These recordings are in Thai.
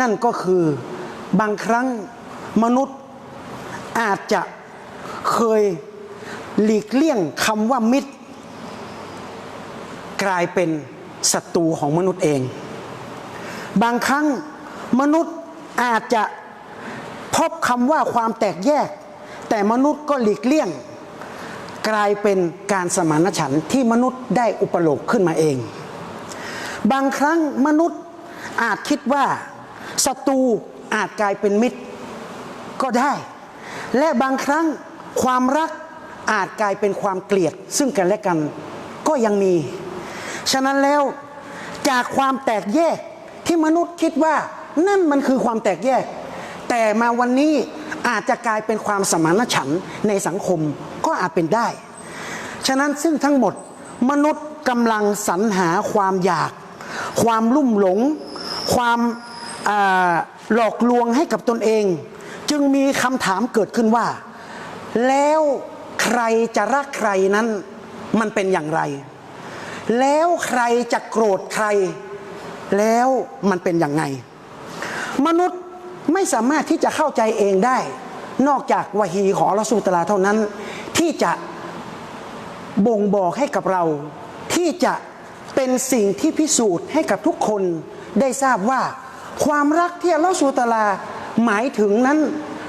นั่นก็คือบางครั้งมนุษย์อาจจะเคยหลีกเลี่ยงคำว่ามิตร กลายเป็นศัตรูของมนุษย์เอง บางครั้งมนุษย์อาจจะพบคำว่าความแตกแยก แต่มนุษย์ก็หลีกเลี่ยง กลายเป็นการสมานฉันท์ที่มนุษย์ได้อุปโลกขึ้นมาเอง บางครั้งมนุษย์อาจคิดว่า ศัตรูอาจกลายเป็นมิตรก็ได้ และบางครั้งความรักอาจกลายเป็นความเกลียด ซึ่งกันและกันก็ยังมี ฉะนั้นแล้วจากความแตกแยกที่มนุษย์คิดว่านั่นมันคือความแตกแยก แต่มาวันนี้อาจจะกลายเป็นความสมานฉันท์ในสังคมก็อาจเป็นได้ ฉะนั้นซึ่งทั้งหมดมนุษย์กำลังสรรหาความอยาก ความลุ่มหลง ความ หลอกลวงให้กับตนเอง จึงมีคำถามเกิดขึ้นว่า แล้วใครจะรักใครนั้นมันเป็นอย่างไร แล้วใครจะโกรธใคร แล้วมันเป็นอย่างไง มนุษย์ไม่สามารถที่จะเข้าใจเองได้ นอกจากวะฮีของอัลอสุตาราเท่านั้น ที่จะบ่งบอกให้กับเรา ที่จะเป็นสิ่งที่พิสูจน์ให้กับทุกคนได้ทราบว่า ความรักที่อัลลอฮฺสุตาราหมายถึงนั้น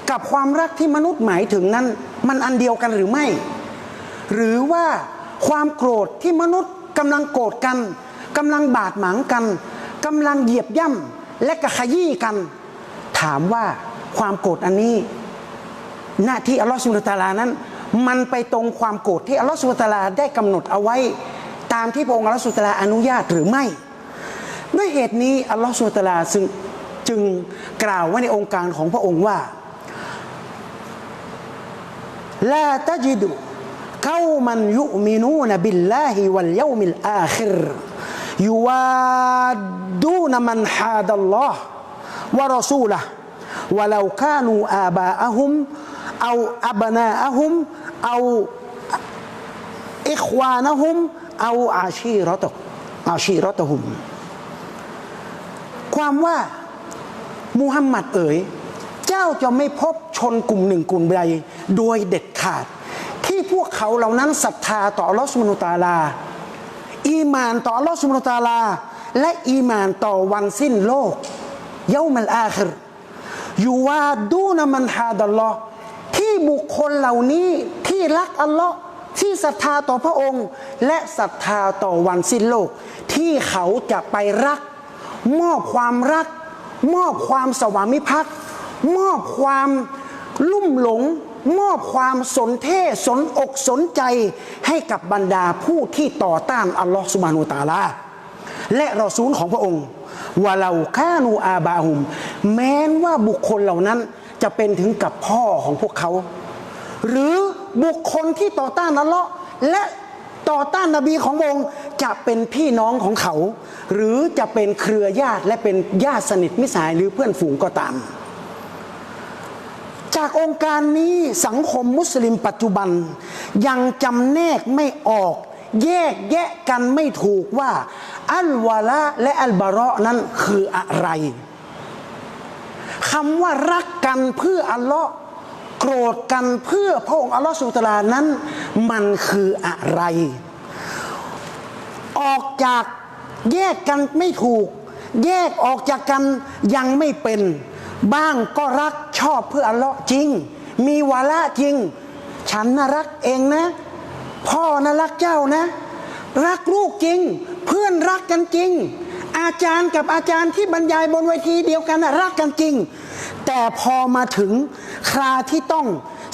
กับความรักที่มนุษย์หมายถึงนั้น มันอันเดียวกันหรือไม่ หรือว่าความโกรธที่มนุษย์กำลังโกรธกันกำลังบาดหมางกันกำลังเหยียบย่ำและกระขยี้กัน ถามว่าความโกรธอันนี้ หน้าที่อัลลอฮฺสุลตาลานั้น มันไปตรงความโกรธที่อัลลอฮฺสุลตาลาได้กำหนดเอาไว้ ตามที่พระองค์อัลลอฮฺสุลตาลาอนุญาตหรือไม่ ด้วยเหตุนี้อัลลอฮฺสุลตาลาซึ่งจึงกล่าวไว้ในองค์การของพระองค์ว่าลาตจิดุกามันยุมินูนบิลลาฮิวัลยามิลอาคิรยูวาดูนมันฮาดัลลอฮ์วะรอซูละวะลาวกานูอาบาอะฮุมเอาอับนาอะฮุมเอาอิควานะฮุมเอาอาชีรตะอาชีรตะฮุม คำว่ามูฮัมหมัดเอ๋ย เจ้าจะไม่พบชนกลุ่มหนึ่งกลุ่มใดโดยเด็ดขาด ที่พวกเขาเหล่านั้นศรัทธาต่อลอสมนุตาลา อีมานต่อลอสมนุตาลา และอีมานต่อวันสิ้นโลกเยามัลอาคิรยูวาดูนมันฮาดัลลอที่บุคคลเหล่านี้ที่รักอัลลอฮ์ที่ศรัทธาต่อพระองค์ และศรัทธาต่อวันสิ้นโลก ที่เขาจะไปรัก มอบความรัก มอบความสวามิภักดิ์มอบความลุ่มหลง มอบความสนเท่สนอกสนใจให้กับบรรดาผู้ที่ต่อต้านอัลลอฮฺสุบานุตาลา และรอซูลของพระองค์ว่าเราคานูอาบาหุม แม้นว่าบุคคลเหล่านั้นจะเป็นถึงกับพ่อของพวกเขา หรือบุคคลที่ต่อต้านอัลลอฮ์และ ต่อต้านนบีขององค์จะเป็นพี่น้องของเขา หรือจะเป็นเครือญาติและเป็นญาติสนิทมิสายหรือเพื่อนฝูงก็ตาม จากองค์การนี้สังคมมุสลิมปัจจุบัน ยังจำแนกไม่ออก แยกแยะกันไม่ถูกว่า อัลวาละและอัลบาระนั้นคืออะไรคำว่ารักกันเพื่ออัลลอฮ์ โกรธกันเพื่อพระองค์อัลลอฮ์สุลตารานั้น มันคืออะไร ออกจากแยกกันไม่ถูก แยกออกจากกันยังไม่เป็น บ้างก็รักชอบเพื่ออัลลาะห์จริง มีวาระจริง ฉันน่ะรักเองนะ พ่อน่ะรักเจ้านะ รักลูกจริง เพื่อนรักกันจริง อาจารย์กับอาจารย์ที่บรรยายบนเวทีเดียวกันนะรักกันจริง แต่พอมาถึงคราที่ต้อง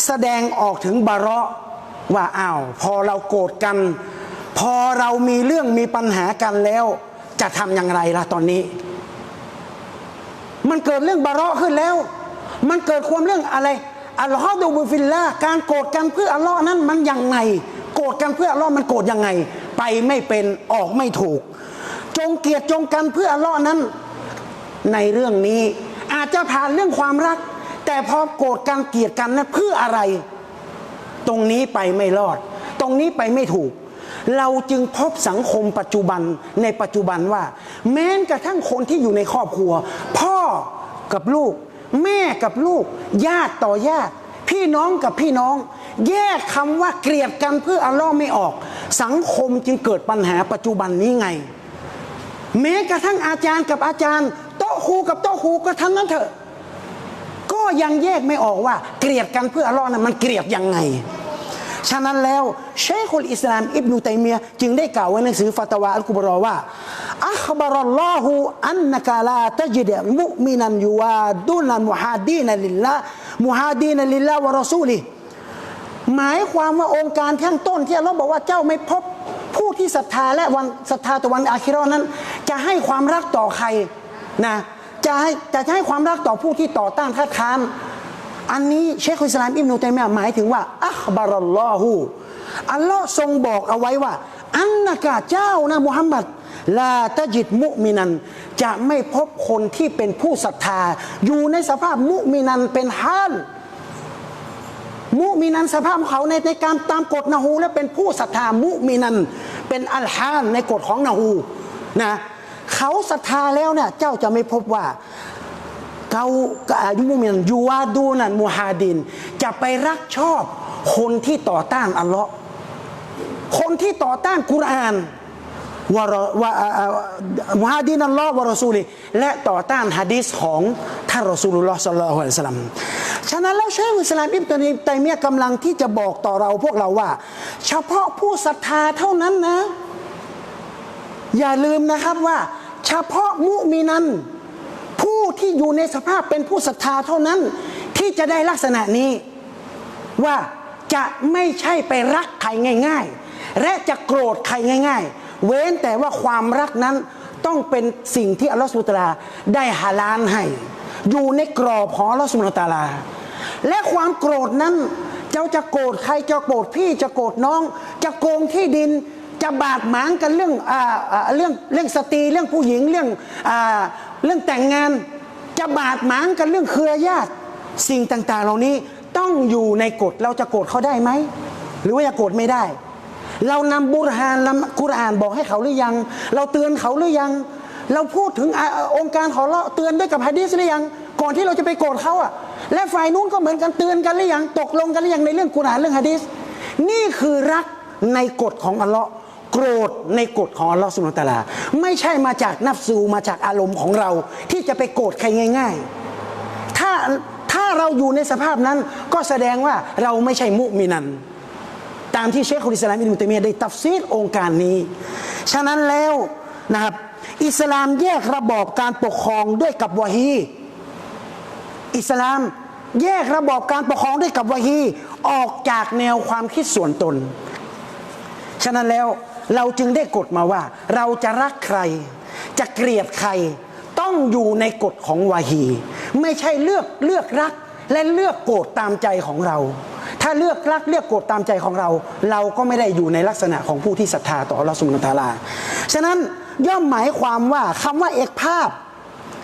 แสดงออกถึงบาระว่าอ้าวพอเราโกรธกัน พอเรามีเรื่องมีปัญหากันแล้ว จะทำอย่างไรล่ะตอนนี้ มันเกิดเรื่องบาระขึ้นแล้ว มันเกิดความเรื่องอะไรอัลลอฮ์ดูบุฟิลละการโกรธกันเพื่ออัลลอฮ์นั้นมันยังไง โกรธกันเพื่ออัลลอฮ์มันโกรธยังไง ไปไม่เป็นออกไม่ถูก จงเกลียดจงกันเพื่ออัลลอฮ์นั้น ในเรื่องนี้ จจะผ่านเรื่องความรัก แต่พอโกรธกันเกลียดกันนะเพื่ออะไร ตรงนี้ไปไม่รอด ตรงนี้ไปไม่ถูก เราจึงพบสังคมปัจจุบันในปัจจุบันว่า แม้กระทั่งคนที่อยู่ในครอบครัว พ่อกับลูก แม่กับลูก ญาติต่อญาติ พี่น้องกับพี่น้อง แยกคำว่าเกลียดกันเพื่ออัลลอฮ์ไม่ออก สังคมจึงเกิดปัญหาปัจจุบันนี้ไง แม้กระทั่งอาจารย์กับอาจารย์ ต๊ะครูกับโต๊ะครูก็ทั้งนั้นเถอะ ก็ยังแยกไม่ออกว่า เกลียดกันเพื่ออัลลอฮ์นั้นมันเกลียดยังไง ฉะนั้นแล้วเชคุลอิสลามอิบนุตัยมียะห์จึงได้กล่าวไว้ในหนังสือฟาตวาอัลกุบรอว่าอัคบารัลลอฮุอันนักลาตจิดมุมินันยูวาดุนันมุฮัดีนลิลละมุฮัดีนลิลละวะรอซูลิหมายความว่าองค์การข้างต้นที่อัลลอฮ์บอกว่าเจ้าไม่พบผู้ที่ศรัทธาและวันศรัทธาต่อวันอาคิราะห์นั้น จะให้ความรักต่อใคร นะจะให้จะให้ความรักต่อผู้ที่ต่อต้านทัดค้านอันนี้เชคอิสลามอิบนุตัยมียหมายถึงว่าอัคบารัลลอฮูอัลลอฮ์ทรงบอกเอาไว้ว่า อันนากาเจ้านะมุฮัมมัดลาตจิตมุมินัน จะไม่พบคนที่เป็นผู้ศรัทธา อยู่ในสภาพมุมินันเป็นฮาลมุมินันสภาพของเขาในในการตามกฎนาฮูและเป็นผู้ศรัทธามุมินัน เป็นอัลฮานในกฎของนาฮูนะ เขาศรัทธาแล้วเนี่ยเจ้าจะไม่พบว่าเขาอายุมุมินยูวาดูนันมูฮาดิน จะไปรักชอบคนที่ต่อต้านอัลลอฮ์คนที่ต่อต้านกุรอานวะรอวะอ่าอ่ามุฮาดินอัลลอฮ์วะรอซูลีและต่อต้านฮะดีษของท่านรอซูลุลลอฮ์สัลลัลลอฮุอะลัยฮิวะสัลลัมฉะนั้นแล้วเชคอิสลามอิบนุตัยมียกำลังที่จะบอกต่อเราพวกเราว่า เฉพาะผู้ศรัทธาเท่านั้นนะ อย่าลืมนะครับว่า เฉพาะมุมินัน ผู้ที่อยู่ในสภาพเป็นผู้ศรัทธาเท่านั้น ที่จะได้ลักษณะนี้ ว่าจะไม่ใช่ไปรักใครง่าย ๆ และจะโกรธใครง่าย ๆ เว้นแต่ว่าความรักนั้นต้องเป็นสิ่งที่อัลลอฮฺสุตาลาได้ฮาลานให้ อยู่ในกรอบของอัลลอฮฺสุตาลาและความโกรธนั้น เจ้าจะโกรธใครจะโกรธพี่จะโกรธน้อง จะโกงที่ดิน จะบาดหมางกันเรื่องอ่าเรื่องเรื่องสตรีเรื่องผู้หญิงเรื่องอ่าเรื่องแต่งงาน จะบาดหมางกันเรื่องเครือญาติ สิ่งต่าง ๆ เหล่านี้ต้องอยู่ในกฎเราจะโกรธเขาได้ไหมหรือว่าจะโกรธไม่ได้ เรานำบุรฮานนำกุรอานบอกให้เขาหรือยัง เราเตือนเขาหรือยัง เราพูดถึงอองค์การขอเราเตือนด้วยกับฮะดีษหรือยังก่อนที่เราจะไปโกรธเขาอะ และฝ่ายนู้นก็เหมือนกันเตือนกันหรือยังตกลงกันหรือยังในเรื่องกุรอานเรื่องฮะดีษนี่คือรักในกฎของอัลลอฮ์ โกรธในกฎของอัลลอฮ์สุบฮานตาลา ไม่ใช่มาจากนับซูมาจากอารมณ์ของเรา ที่จะไปโกรธใครง่าย ๆ ถ้าถ้าเราอยู่ในสภาพนั้นก็แสดงว่าเราไม่ใช่มุมินัน ตามที่เชคอุลอิสลามอิบนุตัยมียได้ตัฟซีรองค์การนี้ ฉะนั้นแล้วนะครับอิสลามแยกระบอบการปกครองด้วยกับวะฮีอิสลามแยกระบอบการปกครองด้วยกับวะฮีออกจากแนวความคิดส่วนตน ฉะนั้นแล้ว เราจึงได้กฎมาว่า เราจะรักใคร จะเกลียดใคร ต้องอยู่ในกฎของวาฮี ไม่ใช่เลือกเลือกรักและเลือกโกรธตามใจของเรา ถ้าเลือกรักเลือกโกรธตามใจของเรา เราก็ไม่ได้อยู่ในลักษณะของผู้ที่ศรัทธาต่อลอสุนะฮูวะตะอาลา ฉะนั้นย่อมหมายความว่าคำว่าเอกภาพ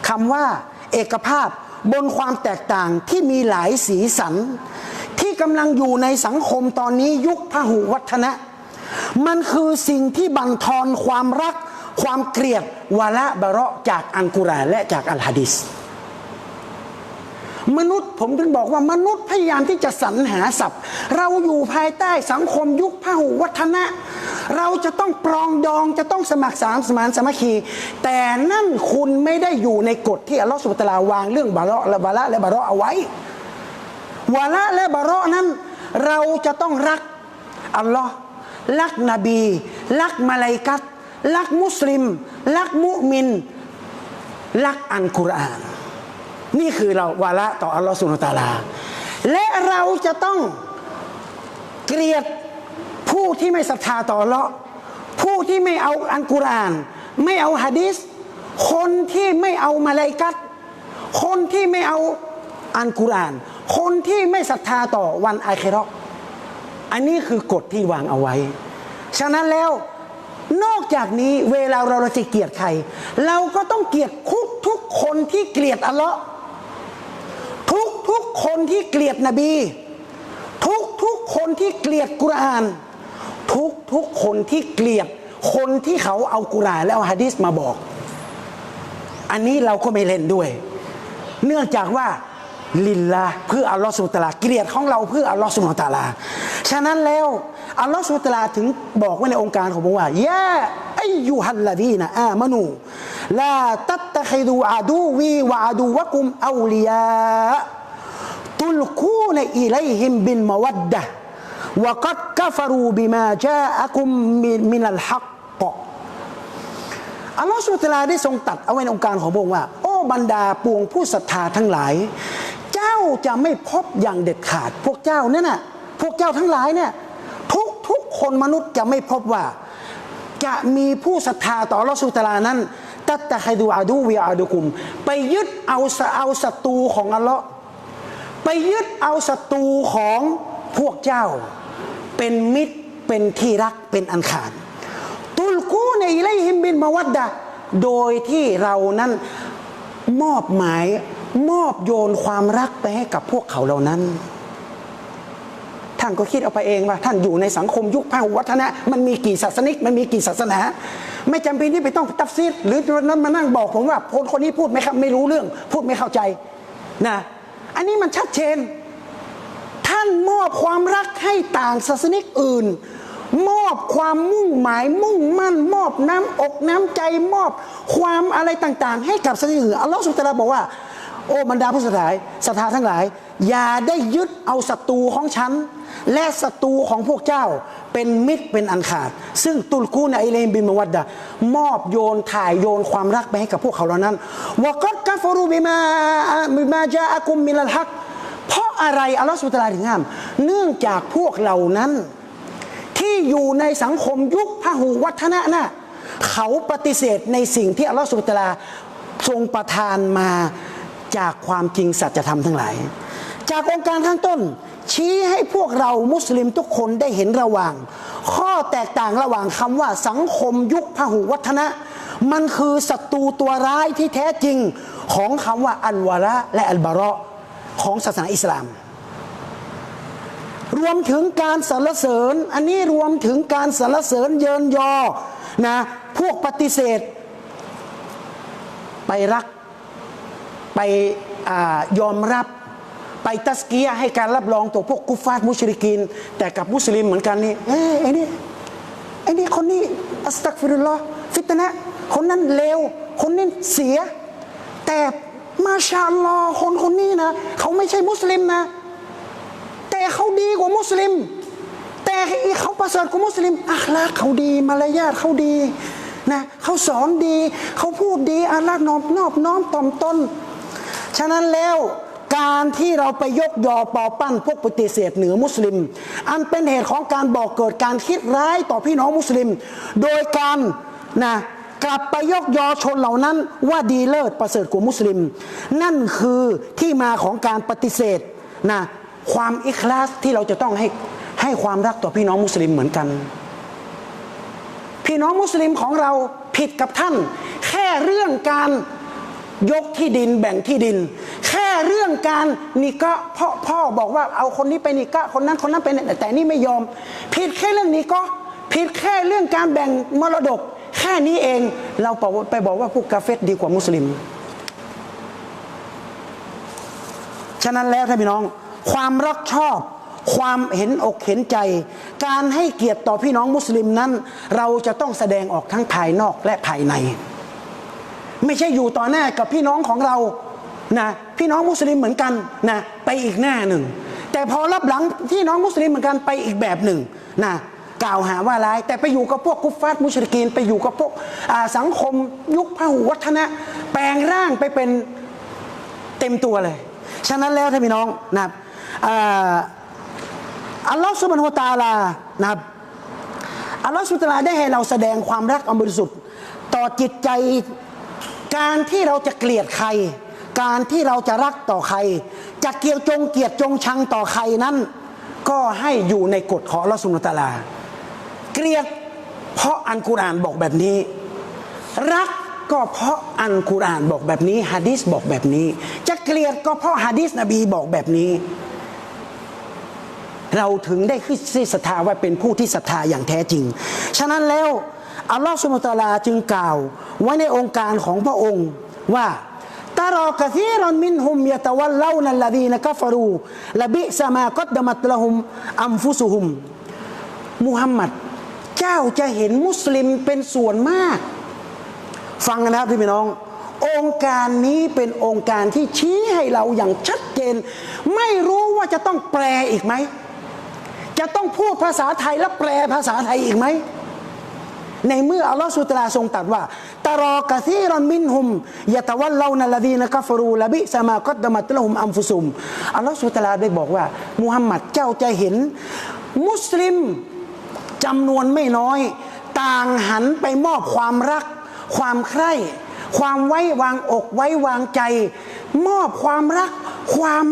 คำว่าเอกภาพบนความแตกต่างที่มีหลายสีสัน ที่กำลังอยู่ในสังคมตอนนี้ยุคพหุวัฒนะ มันคือสิ่งที่บั่นทอนความรัก ความเกลียดวาละบะเราะจากอันกุรอานและจากอัลฮะดิษมนุษย์ผมถึงบอกว่ามนุษย์พยายามที่จะสรรหาศัพท์ เราอยู่ภายใต้สังคมยุคพหุวัฒนะ เราจะต้องปรองดองจะต้องสมัครสามสมานสามัคคี แต่นั่นคุณไม่ได้อยู่ในกฎที่อัลลอฮฺสุบตลาวางเรื่องบาระและบาละและบาระเอาไว้วาละและบาระนั้น เราจะต้องรักอัลลอฮ์ รักนบี รักมาลาอิกัตรักมุสลิม รักมุมิน รักอันกุรอาน นี่คือเราวาละต่ออัลลอฮ์สุลตาลา และเราจะต้องเกลียดผู้ที่ไม่ศรัทธาต่ออัลเลาะห์ผู้ที่ไม่เอาอันกุรอาน ไม่เอาฮะดีษคนที่ไม่เอามาลาอิกัตคนที่ไม่เอาอันกุรอาน คนที่ไม่ศรัทธาต่อวันอาคิเราะห์ อันนี้คือกฎที่วางเอาไว้ ฉะนั้นแล้วนอกจากนี้เวลาเราเราจะเกลียดใคร เราก็ต้องเกลียดทุกทุกคนที่เกลียดอัลลาะห์ทุกทุกคนที่เกลียดนบี ทุกทุกคนที่เกลียดกุรอาน ทุกทุกคนที่เกลียดคนที่เขาเอากุรอานและเอาฮะดีษมาบอก อันนี้เราก็ไม่เล่นด้วย เนื่องจากว่าลินละเพื่ออัลลอฮฺสุบฮานะฮูวะตาลาเกลียดของเราเพื่ออัลลอฮฺสุบฮานะฮูวะตาลา ฉะนั้นแล้วอัลลอฮฺสุลตลาถึงบอกไว้ในองค์การของผมว่าค์ว่ายะอายุฮัลลาดีนะอามนูลาตัตตะคิดูอาดูวีวะอาดูวะกุมอาลียาตุลคูนอิเลหิมบินมวัดดะวกัดกัฟรูบิมาจาอักุมมินัลฮักกอัลลอฮฺสุลตลาได้ทรงตัดเอาไว้ในองค์การของผมว่า โอ้บรรดาปวงผู้ศรัทธาทั้งหลาย เจ้าจะไม่พบอย่างเด็ดขาดพวกเจ้านั่นน่ะ พวกเจ้าทั้งหลายเนี่ยทุกทุกคนมนุษย์จะไม่พบว่า จะมีผู้ศรัทธาต่ออัลลอฮฺสุลตารานั้นตัตตะไคดูอาดูวิอาดุกุม ไปยึดเอาเอาศัตรูของอัลลอฮ์ไปยึดเอาศัตรูของพวกเจ้า เป็นมิตรเป็นที่รักเป็นอันขาดตุลกูในอิเลหิมบินมาวัดดะโดยที่เรานั้นมอบหมายมอบโยนความรักไปให้กับพวกเขาเหล่านั้น ท่านก็คิดเอาไปเองว่าท่านอยู่ในสังคมยุคพหุวัฒนะ มันมีกี่ศาสนิกมันมีกี่ศาสนา ไม่จำเป็นที่ไปต้องตัฟซีดหรือนั้นมานั่งบอกผมว่าคนคนนี้พูดไม่ครับไม่รู้เรื่อง พูดไม่เข้าใจนะอันนี้มันชัดเจน ท่านมอบความรักให้ต่างศาสนิกอื่น มอบความมุ่งหมายมุ่งมั่น มอบน้ำอกน้ำใจมอบความอะไรต่าง ๆ ให้กับศาสนิกอื่นอัลลอฮฺสุลตาราบอกว่า โอ้บรรดาผู้ศรัทธาศรัทธาทั้งหลาย อย่าได้ยึดเอาศัตรูของฉัน และศัตรูของพวกเจ้าเป็นมิตรเป็นอันขาด ซึ่งตุลกูนไอเลมบินมวัดดะมอบโยนถ่ายโยนความรักไปให้กับพวกเขาเหล่านั้นวกัดกัฟรูบิมาบิมาจาอากุมมิลฮักเพราะอะไรอัลลอฮฺสุบตาราถึงห้าม เนื่องจากพวกเหล่านั้น ที่อยู่ในสังคมยุคพหุวัฒนะน่ะเขาปฏิเสธในสิ่งที่อัลลอฮฺสุบตาราทรงประทานมา จากความจริงสัจธรรมทั้งหลาย จากองค์การข้างต้น ชี้ให้พวกเรามุสลิมทุกคนได้เห็นระหว่าง ข้อแตกต่างระหว่างคำว่าสังคมยุคพหุวัฒนะ มันคือศัตรูตัวร้ายที่แท้จริงของคำว่าอัลวาระและอัลบาระของศาสนาอิสลาม รวมถึงการสรรเสริญ อันนี้รวมถึงการสรรเสริญเยินยอนะพวกปฏิเสธ ไปรัก ไปอยอมรับไปตัสกียให้การรับรองตัวพวกกุฟฟาร์มุชริกีนแต่กับมุสลิมเหมือนกันนี่เอ้ไอ้นี่ไอ้นี่คนนี้อัสตักฟิรุลลอฮ์ฟิตนะคนนั้นเลวคนนี้เสีย แต่มาชาลอคนคนนี้นะ เขาไม่ใช่มุสลิมนะ แต่เขาดีกว่ามุสลิม แต่เขาประเสริฐกว่ามุสลิมอัคลาเขาดีมารยาทเขาดีนะเขาสอนดี เขาพูดดีอาลานอบนอบน้อมต่อมตน ฉะนั้นแล้วการที่เราไปยกยอปอปั้นพวกปฏิเสธเหนือมุสลิม อันเป็นเหตุของการบอกเกิดการคิดร้ายต่อพี่น้องมุสลิม โดยการนะกลับไปยกยอชนเหล่านั้นว่าดีเลิศประเสริฐกว่ามุสลิม นั่นคือที่มาของการปฏิเสธนะความอิคลาสที่เราจะต้องให้ให้ความรักต่อพี่น้องมุสลิมเหมือนกัน พี่น้องมุสลิมของเราผิดกับท่าน แค่เรื่องการ ยกที่ดินแบ่งที่ดิน แค่เรื่องการนิกะพ่อพ่อบอกว่าเอาคนนี้ไปนิกะคนนั้นคนนั้นไปแต่นี่ไม่ยอม ผิดแค่เรื่องนี้ก็ผิดแค่เรื่องการแบ่งมรดก แค่นี้เองเราไปบอกว่าพวกกาเฟตดีกว่ามุสลิม ฉะนั้นแล้วท่านพี่น้อง ความรักชอบความเห็นอกเห็นใจ การให้เกียรติต่อพี่น้องมุสลิมนั้น เราจะต้องแสดงออกทั้งภายนอกและภายใน ไม่ใช่อยู่ต่อหน้ากับพี่น้องของเรานะพี่น้องมุสลิมเหมือนกันนะไปอีกหน้าหนึ่ง แต่พอรับหลังพี่น้องมุสลิมเหมือนกันไปอีกแบบหนึ่งนะกล่าวหาว่าร้าย แต่ไปอยู่กับพวกกุฟฟาร์มุชริกีนไปอยู่กับพวกสังคมยุคพหุวัฒนะ แปลงร่างไปเป็นเต็มตัวเลย ฉะนั้นแล้วท่านพี่น้องนะอัลลอฮฺสุบฮานฮูวตาลานะครับอัลลอฮฺสุบานะฮูวะตาลาได้ให้เราแสดงความรักอันบริสุทธิ์ ต่อจิตใจ การที่เราจะเกลียดใคร การที่เราจะรักต่อใคร จะเกลียดจงเกลียดจงชังต่อใครนั้น ก็ให้อยู่ในกฎของอัลลอสุนตะลา เกลียดเพราะอันกุรานบอกแบบนี้ รักก็เพราะอันกุรานบอกแบบนี้ฮะดิษบอกแบบนี้ จะเกลียดก็เพราะฮะดิษนบีบอกแบบนี้ เราถึงได้ขึ้นศรัทธาว่าเป็นผู้ที่ศรัทธาอย่างแท้จริง ฉะนั้นแล้ว อัลลอฮฺสุบตาลาจึงกล่าวไว้ในองค์การของพระองค์ว่าตารอกะซีรอนมินฮุมยะตะวัลลานัลลดีนกัฟรูละบิสมากัดดมัตละฮุมอัมฟุสุฮุมมุฮัมมัดเจ้าจะเห็นมุสลิมเป็นส่วนมาก ฟังกันนะครับพี่น้อง องค์การนี้เป็นองค์การที่ชี้ให้เราอย่างชัดเจน ไม่รู้ว่าจะต้องแปลอีกไหม จะต้องพูดภาษาไทยแล้วแปลภาษาไทยอีกไหม ในเมื่ออัลลอฮฺสุตลาทรงตรัสว่าตารอกะซีรอนมินฮุมยะตะวัลลาวนัลลดีนกัฟรูละบิสมากัดดมัตละฮุมอัมฟุซุมอัลลอฮฺสุตลาได้บอกว่า มุฮัมมัดเจ้าจะเห็น มุสลิมจำนวนไม่น้อย ต่างหันไปมอบความรัก ความใคร่ ความไว้วางอกไว้วางใจ มอบความรัก ความ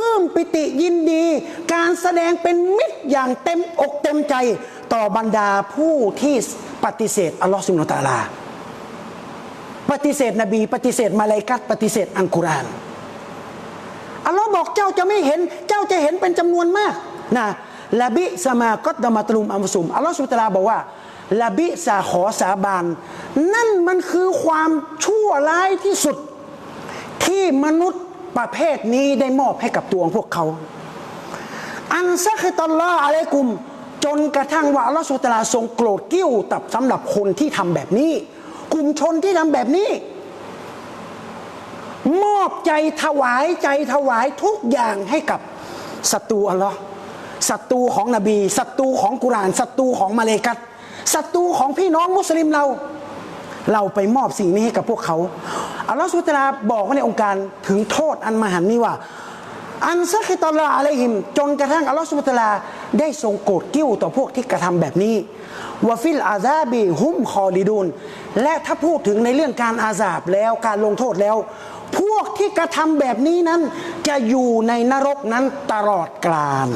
ปลื้มปิติยินดี การแสดงเป็นมิตรอย่างเต็มอกเต็มใจ ต่อบรรดาผู้ที่ปฏิเสธอัลลอฮฺสุบฮานะตาลา ปฏิเสธนบี ปฏิเสธมาลายกัตปฏิเสธอัลกุรานอัลลอฮ์บอกเจ้าจะไม่เห็น เจ้าจะเห็นเป็นจำนวนมากนะละบิสมากัดดมาตลุมอัมสุมอัลลอฮ์สุบฮานะตาลาบอกว่าละบิสาขอสาบาน นั่นมันคือความชั่วร้ายที่สุดที่มนุษย์ ประเภทนี้ได้มอบให้กับตัวของพวกเขา อันซักตัลลอฮ์อะลัยกุม จนกระทั่งว่าอัลลอฮฺสุลตาราทรงโกรธกิ้วตับสำหรับคนที่ทำแบบนี้ กลุ่มชนที่ทำแบบนี้ มอบใจถวายใจถวายทุกอย่างให้กับศัตรูอัลลอฮ์ศัตรูของนบีศัตรูของกุรานศัตรูของมาเลกัตศัตรูของพี่น้องมุสลิมเรา เราไปมอบสิ่งนี้ให้กับพวกเขาอัลลอฮฺสุลตาราบอกว่าในองค์การถึงโทษอันมหันนี้ว่า อันซักตอลาอะลัยฮิม จนกระทั่งอัลลอฮฺสุบฮานะฮูวะตาลาได้ทรงโกรธกิ้วต่อพวกที่กระทำแบบนี้วะฟิลอาซาบีฮุมคอลิดูนและถ้าพูดถึงในเรื่องการอาซาบแล้วการลงโทษแล้ว พวกที่กระทำแบบนี้นั้นจะอยู่ในนรกนั้นตลอดกาล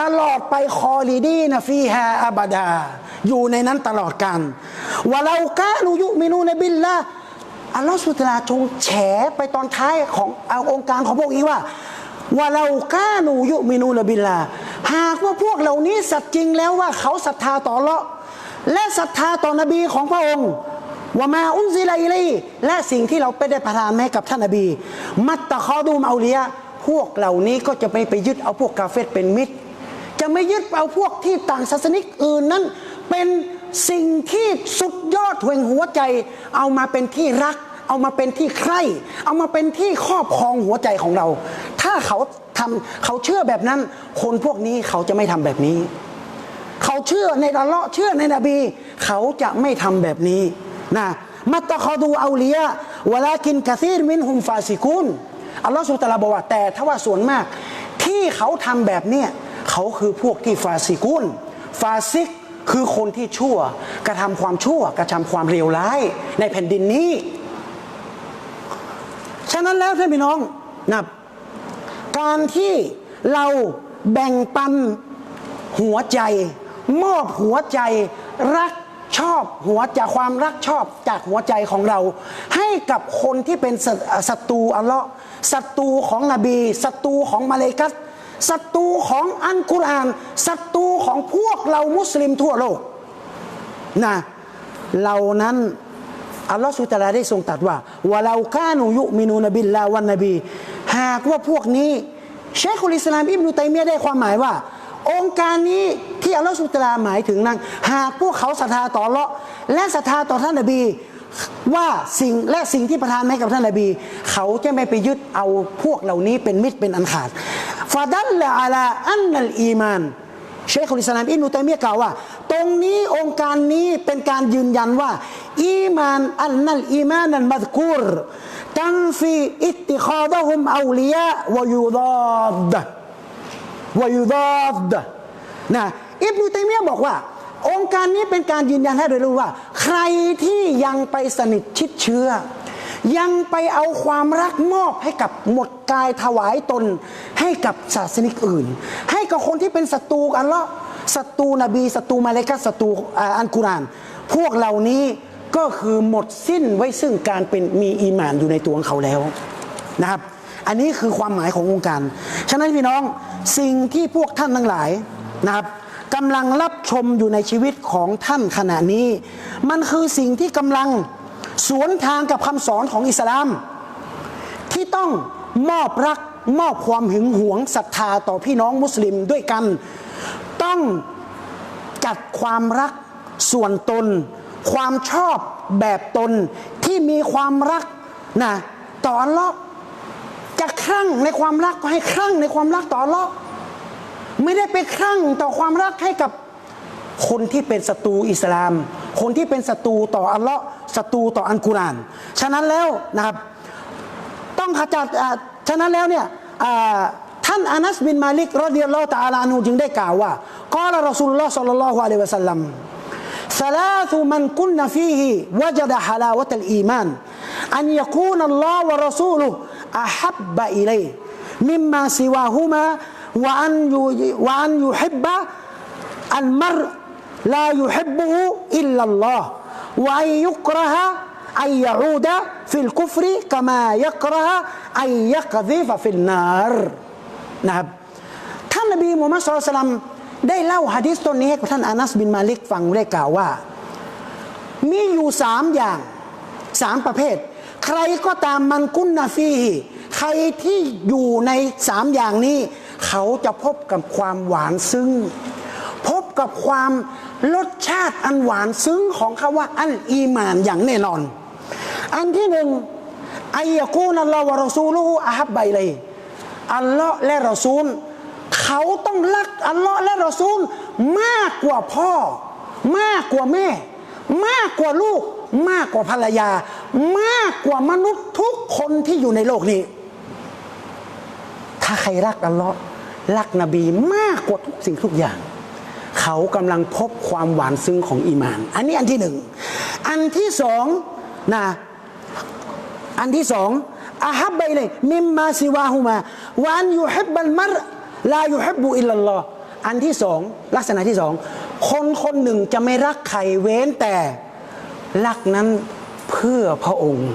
ตลอดไปคอลีดีนฟีฮาอับดา อยู่ในนั้นตลอดกันวะเรากานูยุมินูในบิลละอัลลอฮฺสุตลาจงแฉไปตอนท้ายของอองค์การของพวกนี้ว่าวะเรากานูยุมินูนบิลละหากว่าพวกเหล่านี้สัตย์จริงแล้วว่าเขาศรัทธาต่อเลาะและศรัทธาต่อนบีของพระองค์วะมาอุนซิลัยลีและสิ่งที่เราไปได้ประทานให้กับท่านนบี มัตตะคอดูมเอาเลียพวกเหล่านี้ก็จะไม่ไปยึดเอาพวกกาเฟตเป็นมิตร จะไม่ยึดเอาพวกที่ต่างศาสนิกอื่นนั้น เป็นสิ่งที่สุดยอดแห่งหัวใจ เอามาเป็นที่รัก เอามาเป็นที่ใคร่เอามาเป็นที่ครอบครองหัวใจของเรา ถ้าเขาทำเขาเชื่อแบบนั้น คนพวกนี้เขาจะไม่ทำแบบนี้ เขาเชื่อในอัลเลาะห์เชื่อในนบี เขาจะไม่ทำแบบนี้นะมัตตะคอดูเอาเลียะวลากินกะซีรมินฮุมฟาซิกุนอัลลอฮฺสุตาราบอกว่าแต่ถ้าว่าส่วนมาก ที่เขาทำแบบเนี้ยเขาคือพวกที่ฟาซิกุนฟาซิก คือคนที่ชั่วกระทำความชั่วกระทำความเลวร้าย ในแผ่นดินนี้ ฉะนั้นแล้วท่านพี่น้องนะการที่เราแบ่งปันหัวใจ มอบหัวใจรักชอบหัวจากความรักชอบจากหัวใจของเรา ให้กับคนที่เป็นศัตรูอัลเลาะห์ศัตรูของนบีศัตรูของมาเลกัต ศัตรูของอันกุรอานศัตรูของพวกเรามุสลิมทั่วโลกนะเหล่านั้นอัลลอฮฺสุตาลาได้ทรงตรัสว่าวะเรากานูยุมินูนบิลลาวันนบี หากว่าพวกนี้เชคุลอิสลามอิบนุตัยมียะได้ความหมายว่า องค์การนี้ที่อัลลอฮฺสุตาลาหมายถึงนั้นหากพวกเขาศรัทธาต่อลเลาะและศรัทธาต่อท่านนบี ว่าสิ่งและสิ่งที่ประทานให้กับท่านนบี เขาจะไม่ไปยึดเอาพวกเหล่านี้เป็นมิตรเป็นอันขาดฟาดัลละอาลาอันนัลอีมานเชคอุลิสลามอินุตัยมียกล่าวว่า ตรงนี้องค์การนี้เป็นการยืนยันว่า อีมานอันนัลอีมานันมัดกุรตันฟีอิตติคาดะฮุมอาลียะวยูดาดวยูดาดนะอิบนุตัยมียบอกว่า องค์การนี้เป็นการยืนยันให้เรารู้ว่า รที่ยังไปสนิทชิดเชื้อ ยังไปเอาความรักมอบให้กับหมดกายถวายตน ให้กับศาสนิกอื่น ให้กับคนที่เป็นศัตรูอัลเละศัตรูนบีศัตรูมาเลกัสศัตรูอันกุราน พวกเหล่านี้ก็คือหมดสิ้นไว้ซึ่งการเป็นมีอีหมานอยู่ในตัวของเขาแล้วนะครับ อันนี้คือความหมายขององค์การ ฉะนั้นพี่น้องสิ่งที่พวกท่านทั้งหลายนะครับ กำลังรับชมอยู่ในชีวิตของท่านขณะนี้ มันคือสิ่งที่กำลังสวนทางกับคำสอนของอิสลาม ที่ต้องมอบรักมอบความหึงหวงศรัทธาต่อพี่น้องมุสลิมด้วยกัน ต้องจัดความรักส่วนตน ความชอบแบบตนที่มีความรักนะต่ออัลเลาะห์จะคลั่งในความรักก็ให้คลั่งในความรักต่ออัลเลาะห์ ไม่ได้ไปคลั่งต่อความรักให้กับ คนที่เป็นศัตรูอิสลาม คนที่เป็นศัตรูต่ออัลเลาะห์ศัตรูต่ออันกุรอาน ฉะนั้นแล้วนะครับ ต้องขจัดอ่าฉะนั้นแล้วเนี่ยอ่าท่านอานัสบินมาลิกรอดิยัลลอฮุตะอาลาอันฮูจึงได้กล่าวว่ากอลรอซูลุลลอฮ์ศ็อลลัลลอฮุอะลัยฮิวะสัลลัม ثلاث من كن فيه وجد حلاوة الإيمان أن يكون الله ورسوله أحب إليه مما سواهما وأن ي- وأن يحب المرء لا يحبه إلا الله وأن يكره أن يعود في الكفر كما يكره أن يقذف في النار นะครับ ท่านนบีมูฮัมมัดสุลตัลลัมได้เล่าฮะดิษต้นนี้ให้กับท่านอานัสบินมาลิกฟังได้กล่าวว่า มีอยู่สามอย่างสามประเภท ใครก็ตามมันกุนนาฟีฮิใครที่อยู่ในสามอย่างนี้ เขาจะพบกับความหวานซึ้ง พบกับความรสชาติอันหวานซึ้งของคำว่าอันอีหมานอย่างแน่นอน อันที่หนึ่งอายกูนัลลอฮฺวะรอซูลูฮูอาฮับไบเลยอัลลอฮ์และรอซูล เขาต้องรักอัลลอฮ์และรอซูล มากกว่าพ่อ มากกว่าแม่ มากกว่าลูก มากกว่าภรรยา มากกว่ามนุษย์ทุกคนที่อยู่ในโลกนี้ ถ้าใครรักอัลลอฮ์ รักนบีมากกว่าทุกสิ่งทุกอย่าง เขากำลังพบความหวานซึ้งของอีมาน อันนี้อันที่หนึ่ง อันที่สองนะอันที่สองอาฮับไปเลยมิมมาซิวาฮูมาวันยูฮิบบัลมัรลายูฮิบบุอิลลัลลอฮอันที่สองลักษณะที่สองคนคนหนึ่งจะไม่รักใครเว้นแต่รักนั้นเพื่อพระองค์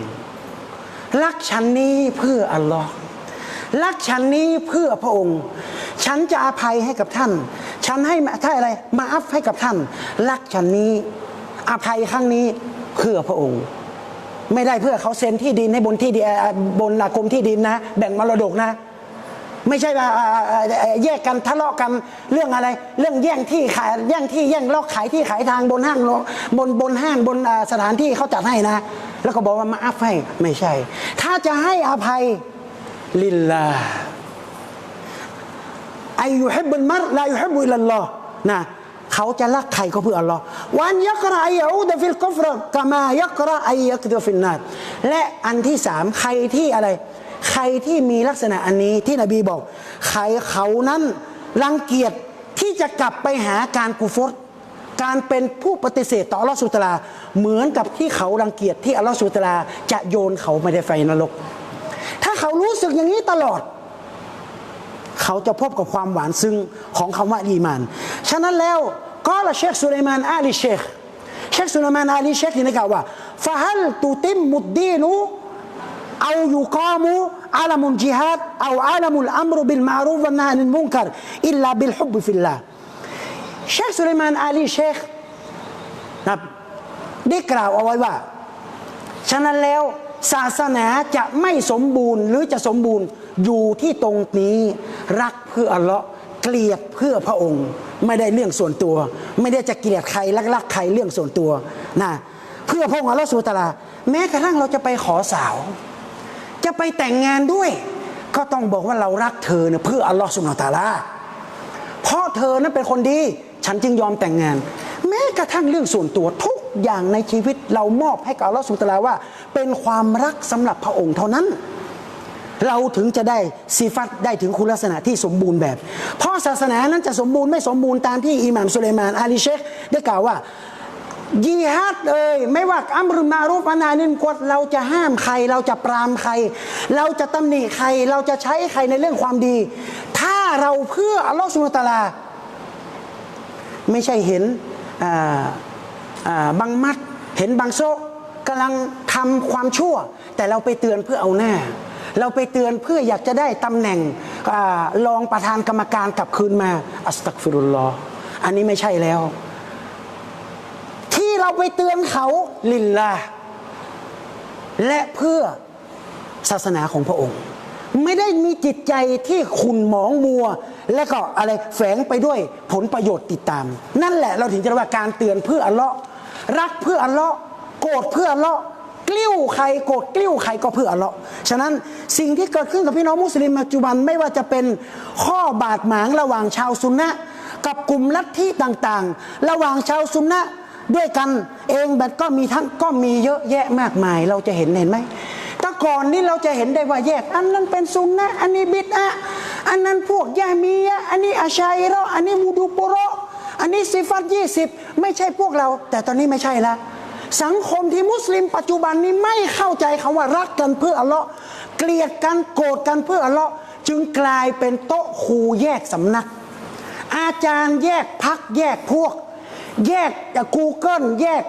รักฉันนี้เพื่ออัลลอฮ์ รักฉันนี้เพื่อพระองค์ ฉันจะอภัยให้กับท่าน ฉันให้ถ้าอะไรมาอัพให้กับท่าน รักฉันนี้อภัยครั้งนี้เพื่อพระองค์ ไม่ได้เพื่อเขาเซ็นที่ดินให้บนที่ดินเอ่อบนกรมที่ดินนะ แบ่งมรดกนะ ไม่ใช่ว่าแยกกันทะเลาะกันเรื่องอะไร เรื่องแย่งที่ขายแย่งที่แย่งลอกขายที่ขายทางบนห้างบนบนห้างบนสถานที่เขาจัดให้นะ แล้วก็บอกว่ามาอัพให้ไม่ใช่ ถ้าจะให้อภัย ลิลลาไอยุฮิบุลมัรลายุฮิบุอิลลัลอฮ์นะเขาจะรักใครก็เพื่ออัลลอฮ์วันยักระไอยูดฟิลกุฟรกามายักระไอยักดฟิลนาดและอันที่สามใครที่อะไร ใครที่มีลักษณะอันนี้ที่นบีบอก ใครเขานั้นรังเกียจที่จะกลับไปหาการกุฟรการเป็นผู้ปฏิเสธต่ออัลลอฮฺสุตลา เหมือนกับที่เขารังเกียจที่อัลลอฮฺสุตลา จะโยนเขาไม่ได้ไฟนรก เขารู้สึกอย่างนี้ตลอด เขาจะพบกับความหวานซึ้งของคำว่าอีมาน ฉะนั้นแล้วก็ละเชคสุลัยมานอาลีเชคเชคสุลัยมานอาลีเชคที่ได้กล่าวว่าฟะฮัลตุติมมุดดีนุเอายุกามุอาลามุลจิฮัดเอาอาลามุลอัมรุบิลมารูฟวันนาฮินมุนกัรอิลลาบิลฮุบฟิลลาเชคสุลัยมานอาลีเชคนะได้กล่าวเอาไว้ว่า ฉะนั้นแล้ว ศาสนาจะไม่สมบูรณ์หรือจะสมบูรณ์อยู่ที่ตรงนี้ รักเพื่ออัลเลาะห์เกลียดเพื่อพระองค์ ไม่ได้เรื่องส่วนตัว ไม่ได้จะเกลียดใครรักรักใครเรื่องส่วนตัวนะเพื่อพระองค์อัลลาะห์สุลตาราแม้กระทั่งเราจะไปขอสาว จะไปแต่งงานด้วย ก็ต้องบอกว่าเรารักเธอเนี่ยเพื่ออัลลอฮ์สุลตาราเพราะเธอนั้นเป็นคนดี ฉันจึงยอมแต่งงาน แม้กระทั่งเรื่องส่วนตัวทุก อย่างในชีวิตเรามอบให้กับอัลลอฮ์สุลตาราว่า เป็นความรักสำหรับพระองค์เท่านั้น เราถึงจะได้สิฟัตได้ถึงคุณลักษณะที่สมบูรณ์แบบ เพราะศาสนานั้นจะสมบูรณ์ไม่สมบูรณ์ตามที่อิหม่ามสุลัยมานอาลีเชคได้กล่าวว่ายีฮัดเอ่ยไม่ว่าอัมรุมารุฟอานานินกวดเราจะห้ามใคร เราจะปรามใคร เราจะตำหนิใคร เราจะใช้ใครในเรื่องความดี ถ้าเราเพื่ออัลลอฮฺสุลตาราไม่ใช่เห็นอ่า บางมัดเห็นบางโซะกำลังทำความชั่ว แต่เราไปเตือนเพื่อเอาหน้า เราไปเตือนเพื่ออยากจะได้ตำแหน่งอรองประธานกรรมการกลับคืนมาอัสตักฟิรุลลออันนี้ไม่ใช่แล้ว ที่เราไปเตือนเขาลิลลาและเพื่อศาสนาของพระองค์ ไม่ได้มีจิตใจที่ขุนหมองมัว และก็อะไรแฝงไปด้วยผลประโยชน์ติดตาม นั่นแหละเราถึงจะเรียกว่าการเตือนเพื่ออัลเลาะห์ รักเพื่ออัลเลาะห์โกรธเพื่ออัลเลาะห์กลิ้วใครโกรธกลิ้วใครก็เพื่ออัลเลาะห์ฉะนั้นสิ่งที่เกิดขึ้นกับพี่น้องมุสลิมปัจจุบันไม่ว่าจะเป็นข้อบาดหมางระหว่างชาวซุนนะกับกลุ่มลัทธิต่างๆ ระหว่างชาวซุนนะด้วยกันเองแบบก็มีทั้งก็มีเยอะแยะมากมาย เราจะเห็นเห็นไหมแต่ก่อนนี้เราจะเห็นได้ว่าแยก อันนั้นเป็นซุนนะอันนี้บิดอะอันนั้นพวกยามียะอันนี้อาชัยเราอันนี้มูดูโปโร อันนี้ซิฟัตยี่สิบไม่ใช่พวกเรา แต่ตอนนี้ไม่ใช่ละสังคมที่มุสลิมปัจจุบันนี้ไม่เข้าใจคำว่ารักกันเพื่ออัลเลาะห์เกลียดกันโกรธกันเพื่ออัลเลาะห์จึงกลายเป็นโต๊ะครูแยกสำนัก อาจารย์แยกพักแยกพวก แยกกูเกิลแยก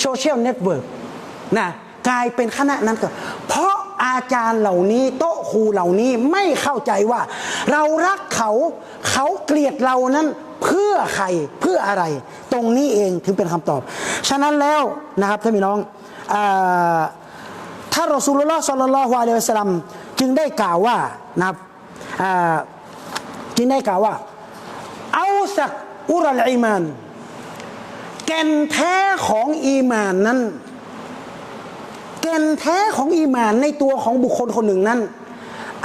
โซเชียลเน็ตเวิร์กนะกลายเป็นคณะนั้นก็เพราะอาจารย์เหล่านี้โต๊ะครูเหล่านี้ไม่เข้าใจว่า เรารักเขาเขาเกลียดเรานั้น พื่อใครเพื่ออะไร ตรงนี้เองถึงเป็นคำตอบ ฉะนั้นแล้วนะครับท่านพี่น้องอาท่ารอสูลุลลอฮ์สัลลัลลอฮุอะลัยฮิวะสัลลัมจึงได้กล่าวว่านะครับจึงได้กล่าวว่าเอาสักอุรลอีมาน แก่นแท้ของอีมานนั้น แก่นแท้ของอีมานในตัวของบุคคลคนหนึ่งนั้น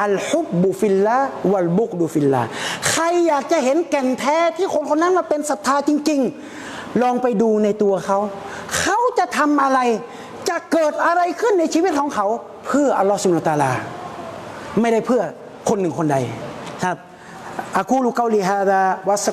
อัลฮุบบุฟิลละวัลบุกดูฟิลละใครอยากจะเห็นแก่นแท้ที่คนคนนั้นมาเป็นศรัทธาจริง ๆ ลองไปดูในตัวเขา เขาจะทำอะไร จะเกิดอะไรขึ้นในชีวิตของเขา เพื่ออัลลอฮฺสุลตาลา ไม่ได้เพื่อคนหนึ่งคนใดครับอากูลุกาลีฮาดาวัสซั